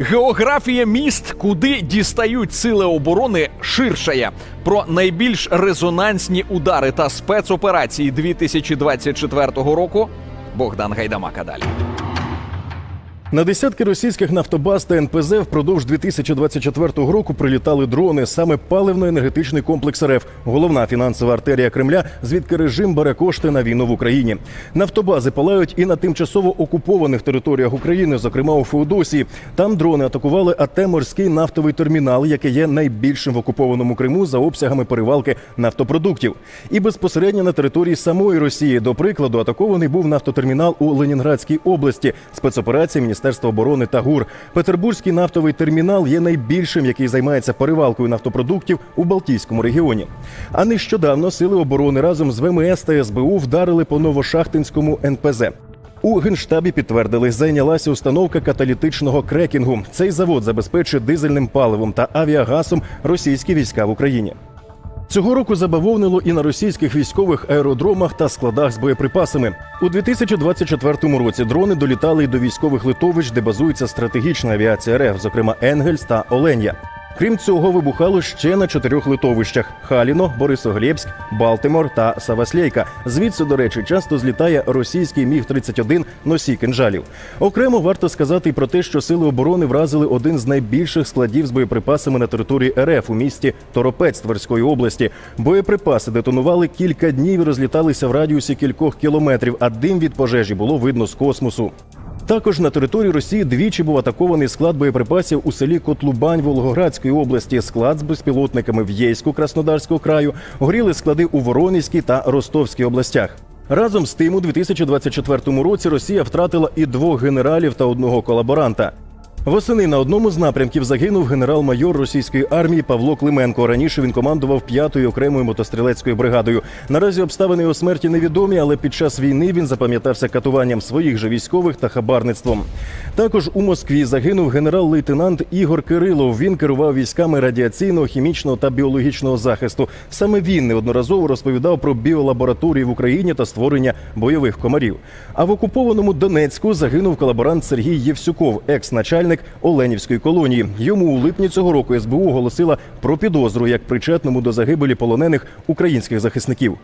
Географія міст, куди дістають сили оборони, ширшає. Про найбільш резонансні удари та спецоперації 2024 року. Богдан Гайдамака далі. На десятки російських нафтобаз та НПЗ впродовж 2024 року прилітали дрони, саме паливно-енергетичний комплекс РФ, головна фінансова артерія Кремля, звідки режим бере кошти на війну в Україні. Нафтобази палають і на тимчасово окупованих територіях України, зокрема у Феодосії. Там дрони атакували АТ морський нафтовий термінал, який є найбільшим в окупованому Криму за обсягами перевалки нафтопродуктів. І безпосередньо на території самої Росії, до прикладу, атакований був нафтотермінал у Ленінградській області. Спецоперації Міністерства оборони та ГУР. Петербурзький нафтовий термінал є найбільшим, який займається перевалкою нафтопродуктів у Балтійському регіоні. А нещодавно сили оборони разом з ВМС та СБУ вдарили по Новошахтинському НПЗ. У генштабі підтвердили, зайнялася установка каталітичного крекінгу. Цей завод забезпечує дизельним паливом та авіагасом російські війська в Україні. Цього року забавовнило і на російських військових аеродромах та складах з боєприпасами. У 2024 році дрони долітали й до військових литовищ, де базується стратегічна авіація РФ, зокрема Енгельс та Оленя. Крім цього, вибухало ще на чотирьох литовищах: Халіно, Борисоглєбськ, Балтимор та Саваслейка. Звідси, до речі, часто злітає російський міг 31 носій кинжалів. Окремо варто сказати про те, що сили оборони вразили один з найбільших складів з боєприпасами на території РФ у місті Торопець Тверської області. Боєприпаси детонували кілька днів і розліталися в радіусі кількох кілометрів, а дим від пожежі було видно з космосу. Також на території Росії двічі був атакований склад боєприпасів у селі Котлубань Волгоградської області, склад з безпілотниками в Єйську Краснодарського краю, горіли склади у Воронезькій та Ростовській областях. Разом з тим, у 2024 році Росія втратила і двох генералів та одного колаборанта. Восени на одному з напрямків загинув генерал-майор російської армії Павло Клименко. Раніше він командував п'ятою окремою мотострілецькою бригадою. Наразі обставини його смерті невідомі, але під час війни він запам'ятався катуванням своїх же військових та хабарництвом. Також у Москві загинув генерал-лейтенант Ігор Кирилов. Він керував військами радіаційного, хімічного та біологічного захисту. Саме він неодноразово розповідав про біолабораторії в Україні та створення бойових комарів. А в окупованому Донецьку загинув колаборант Сергій Євсюков, екс-начальник Оленівської колонії. Йому у липні цього року СБУ оголосила про підозру як причетному до загибелі полонених українських захисників.